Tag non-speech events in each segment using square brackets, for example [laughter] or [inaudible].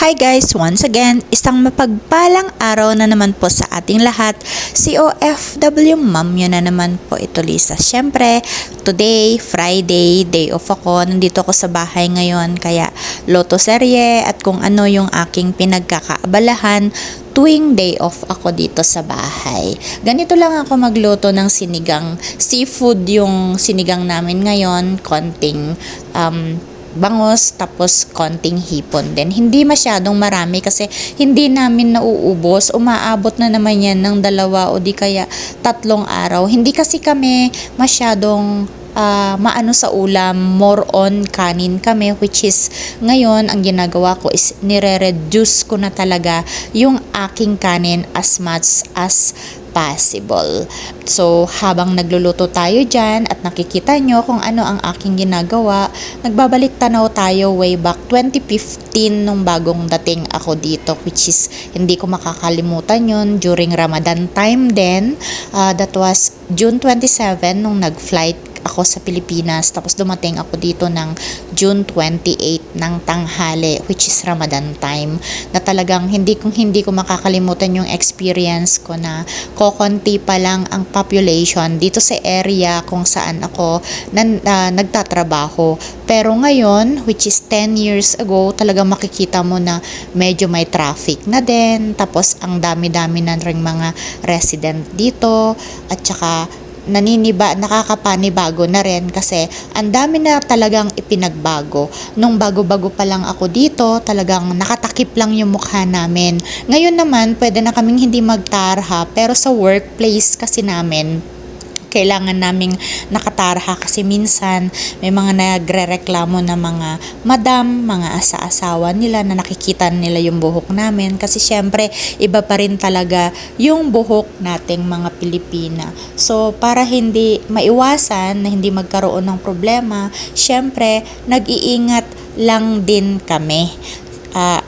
Hi guys! Once again, isang mapagpalang araw na naman po sa ating lahat. Si OFW ma'am yun na naman po ito Lisa. Siyempre, today, Friday, day off ako. Nandito ako sa bahay ngayon. Kaya, loto serye at kung ano yung aking pinagkakaabalahan tuwing day off ako dito sa bahay. Ganito lang ako magluto ng sinigang seafood yung sinigang namin ngayon. Konting um, bangos tapos konting hipon din. Hindi masyadong marami kasi hindi namin nauubos. Umaabot na naman yan ng dalawa o di kaya tatlong araw. Hindi kasi kami masyadong ah, maano sa ulam, more on kanin kami which is ngayon ang ginagawa ko is nire-reduce ko na talaga yung aking kanin as much as possible. So, habang nagluluto tayo dyan at nakikita nyo kung ano ang aking ginagawa, nagbabalik tanaw tayo way back 2015 nung bagong dating ako dito which is hindi ko makakalimutan yun during Ramadan time din. Ah, that was June 27 nung nag-flight ako sa Pilipinas. Tapos dumating ako dito ng June 28 ng tanghali which is Ramadan time. Na talagang hindi kong hindi ko makakalimutan yung experience ko na kokonti pa lang ang population dito sa area kung saan ako nan, ah, nagtatrabaho. Pero ngayon which is 10 years ago talagang makikita mo na medyo may traffic na din. Tapos ang dami-dami na ring mga resident dito. At saka naniniba, nakakapanibago na rin kasi ang dami na talagang ipinagbago. Nung bago-bago pa lang ako dito, talagang nakatakip lang yung mukha namin. Ngayon naman, pwede na kaming hindi magtarha, pero sa workplace kasi namin, kailangan naming nakatarha kasi minsan may mga nagre-reklamo na mga madam, mga asa-asawa nila na nakikita nila yung buhok namin kasi syempre iba pa rin talaga yung buhok nating mga Pilipina. So para hindi maiwasan na hindi magkaroon ng problema, syempre nag-iingat lang din kami. Ah,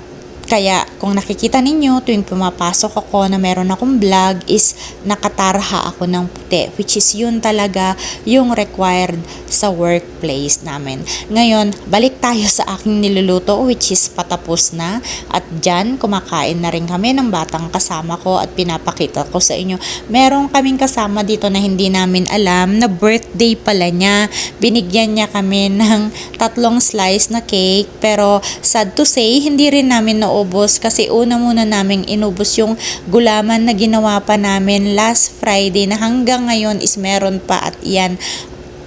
kaya kung nakikita ninyo tuwing pumapasok ako na meron akong vlog is nakatarha ako ng puti which is yun talaga yung required sa workplace namin. Ngayon, balik tayo sa aking niluluto which is patapos na at dyan kumakain na rin kami ng batang kasama ko at pinapakita ko sa inyo. Meron kaming kasama dito na hindi namin alam na birthday pala niya. Binigyan niya kami [laughs] ng tatlong slice na cake pero sad to say hindi rin namin naubos kasi una muna naming inubos yung gulaman na ginawa pa namin last Friday na hanggang ngayon is meron pa at yan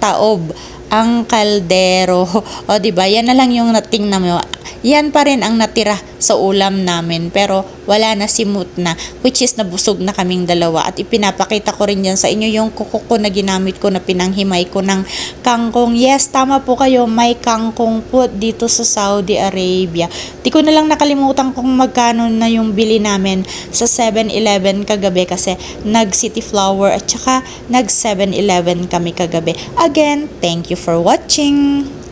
taob ang kaldero. [laughs] O di ba? Yan na lang yung natingnan mo. Yan pa rin ang natira sa ulam namin pero wala na simut na which is nabusog na kaming dalawa at ipinapakita ko rin yan sa inyo yung kuko ko na ginamit ko na pinanghimay ko ng kangkong. Yes, tama po kayo, may kangkong po dito sa Saudi Arabia. Di ko na lang nakalimutan kung magkano na yung bili namin sa 7-Eleven kagabi kasi nag City Flower at saka nag 7-Eleven kami kagabi. Again, thank you for watching!